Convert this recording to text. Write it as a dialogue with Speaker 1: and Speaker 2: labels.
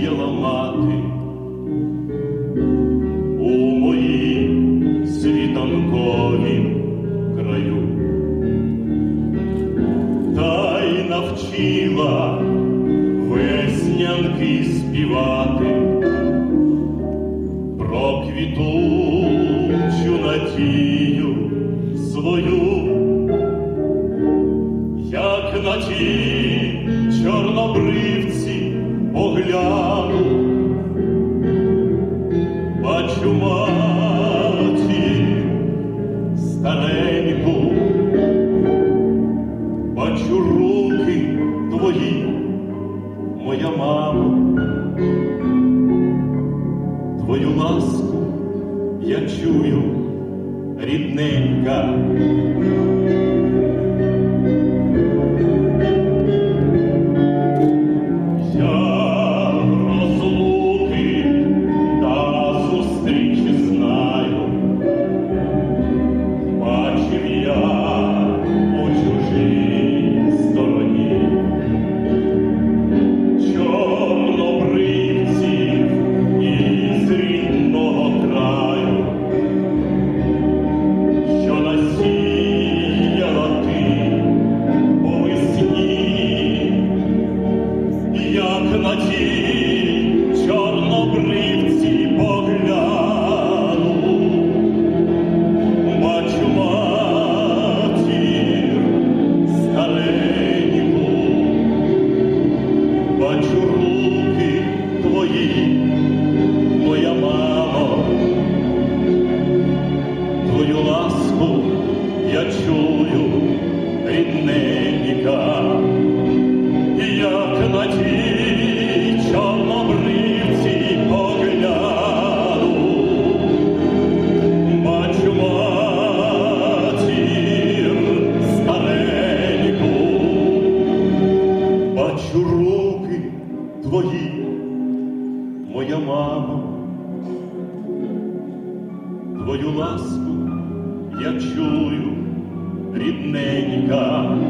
Speaker 1: сіла мати у моїм світанковім краю, та й навчила веснянки співати про квітучу надію свою. стареньку, бачу руки твої, моя мама, твою ласку я чую рідненька. моя мама, твою ласку я чую рідненька.